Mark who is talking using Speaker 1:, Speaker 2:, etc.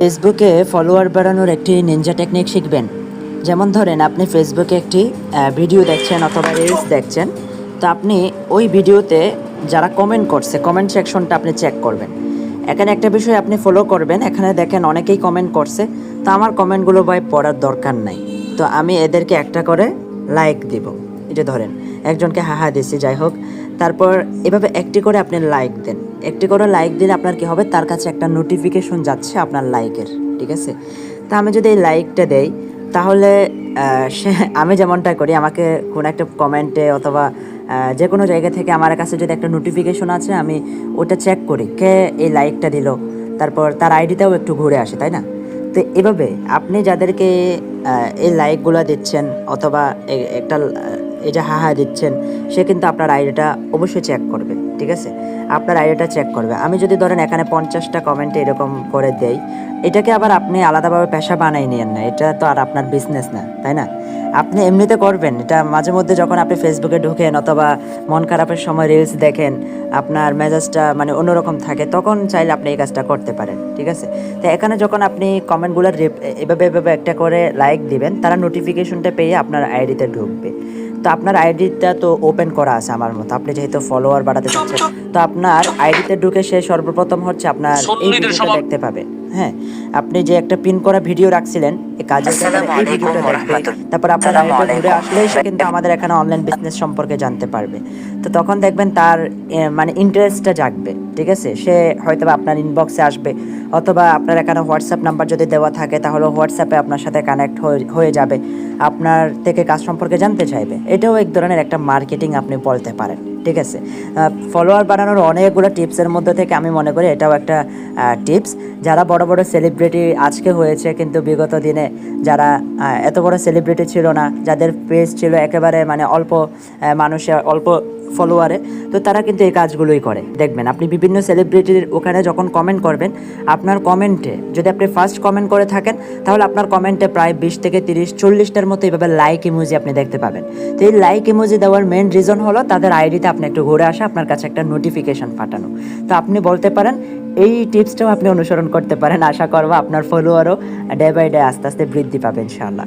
Speaker 1: ফেসবুকে ফলোয়ার বাড়ানোর একটি নিনজা টেকনিক শিখবেন। যেমন ধরেন, আপনি ফেসবুকে একটি ভিডিও দেখছেন অথবা রিলস দেখছেন, তো আপনি ওই ভিডিওতে যারা কমেন্ট করছে কমেন্ট সেকশনটা আপনি চেক করবেন। এখানে একটা বিষয় আপনি ফলো করবেন, এখানে দেখেন অনেকেই কমেন্ট করছে, তো আমার কমেন্টগুলো ভাই পড়ার দরকার নাই। তো আমি এদেরকে একটা করে লাইক দিব। এটা ধরেন, একজনকে হাহা দিছি, যাই হোক, তারপর এভাবে একটি করে আপনি লাইক দেন। একটি করে লাইক দিলে আপনার কি হবে? তার কাছে একটা নোটিফিকেশন যাচ্ছে আপনার লাইকের ঠিক আছে? তা আমি যদি এই লাইকটা দেই, তাহলে সে, আমি যেমনটা করি, আমাকে কোনো একটা কমেন্টে অথবা যে কোনো জায়গা থেকে আমার কাছে যদি একটা নোটিফিকেশন আছে, আমি ওটা চেক করি, কে এই লাইকটা দিল? তারপর তার আইডিটাও একটু ঘুরে আসে, তাই না? তো এভাবে আপনি যাদেরকে এই লাইকগুলো দিচ্ছেন, অথবা একটা এই যে হাহা দিচ্ছেন, সে কিন্তু আপনার আইডিটা অবশ্যই চেক করবে, ঠিক আছে? আপনার আইডিটা চেক করবে। আমি যদি ধরেন এখানে পঞ্চাশটা কমেন্টে এরকম করে দেই, এটাকে আবার আপনি আলাদাভাবে পেশা বানাই নিয়েন না, এটা তো আর আপনার বিজনেস না, তাই না? আপনি এমনিতে করবেন, এটা মাঝে মধ্যে যখন আপনি ফেসবুকে ঢুকেন অথবা মন খারাপের সময় রিলস দেখেন, আপনার মেজাজটা মানে অন্যরকম থাকে, তখন চাইলে আপনি এই কাজটা করতে পারেন, ঠিক আছে? তো এখানে যখন আপনি কমেন্টগুলো এভাবে এভাবে একটা করে লাইক দিবেন, তারা নোটিফিকেশনটা পেয়ে আপনার আইডিতে ঢুকবে। তো আপনার আইডিটা তো ওপেন করা আছে আমার মতো। আপনি যেহেতু ফলোয়ার বাড়াতে চাচ্ছেন তো আপনার আইডিতে ঢুকে সে সর্বপ্রথম হচ্ছে আপনার এই ভিডিওটা দেখতে পাবে। হ্যাঁ আপনি যে একটা পিন করা ভিডিও রাখছিলেন এই কাজের ব্যাপারে এই ভিডিওটা দেখবে তারপর আপনার আইডিটা ঘুরে আসলেই সে কিন্তু আমাদের এখানে অনলাইন বিজনেস সম্পর্কে জানতে পারবে। তো তখন দেখবেন তার মানে ইন্টারেস্টটা জাগবে ঠিক আছে? সে হয়তো আপনার ইনবক্সে আসবে অথবা আপনার এখানে হোয়াটসঅ্যাপ নাম্বার যদি দেওয়া থাকে তাহলে হোয়াটসঅ্যাপে আপনার সাথে কানেক্ট হয়ে যাবে। আপনার থেকে কাজ সম্পর্কে জানতে চাইবে। এটাও এক ধরনের একটা মার্কেটিং আপনি বলতে পারেন ঠিক আছে? ফলোয়ার বানানোর অনেকগুলো টিপসের মধ্যে থেকে আমি মনে করি এটাও একটা টিপস যারা বড় বড় সেলিব্রিটি আজকে হয়েছে কিন্তু বিগত দিনে যারা এত বড় সেলিব্রিটি ছিল না যাদের পেজ ছিল একেবারে মানে অল্প আহ, মানুষে অল্প ফলোয়ারে তো তারা কিন্তু এই কাজগুলোই করে। দেখবেন আপনি বিভিন্ন সেলিব্রিটির ওখানে যখন কমেন্ট করবেন আপনার কমেন্টে যদি আপনি ফার্স্ট কমেন্ট করে থাকেন তাহলে আপনার কমেন্টে প্রায় বিশ থেকে তিরিশ চল্লিশটার মতো এইভাবে লাইক ইমোজি আপনি দেখতে পাবেন। তো এই লাইক ইমোজি দেওয়ার মেন রিজন হলো তাদের আইডিতে আপনি একটু ঘুরে আসা আপনার কাছে একটা নোটিফিকেশন পাঠানো। তো আপনি বলতে পারেন এই টিপসটাও আপনি অনুসরণ করতে পারেন। আশা করব আপনার ফলোয়ারও ডে বাই ডে আস্তে আস্তে বৃদ্ধি পাবেন ইনশাআল্লাহ।